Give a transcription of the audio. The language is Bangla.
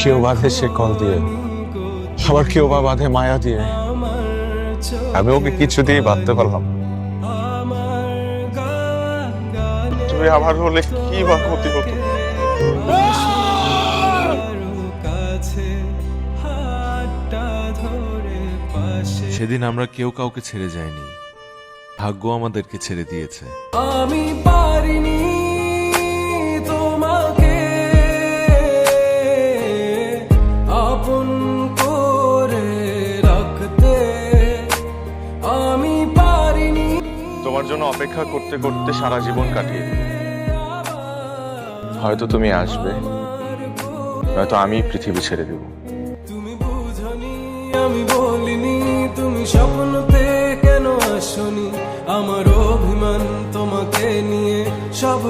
কেউ বাঁধে সে কল দিয়ে আবার কেউ বা বাঁধে মায়া দিয়ে। আমি ওকে কিছু দিয়ে বাঁধতে পারলাম তুমি আমার হলে কি বা ক্ষতি হতো সেদিন আমরা কেউ কাউকে ছেড়ে যাইনি। ভাগ্য আমাদেরকে ছেড়ে দিয়েছে। আমি পারিনি। আপন করে রাখতে আমি পারিনি। তোমার জন্য অপেক্ষা করতে করতে সারা জীবন কাটিয়ে হয়তো তুমি আসবে নয়তো আমি পৃথিবী ছেড়ে দেব। তুমি বুঝনি আমি বলিনি তুমি স্বপ্নতে কেন আসনি? আমার অভিমান তোমাকে নিয়ে সব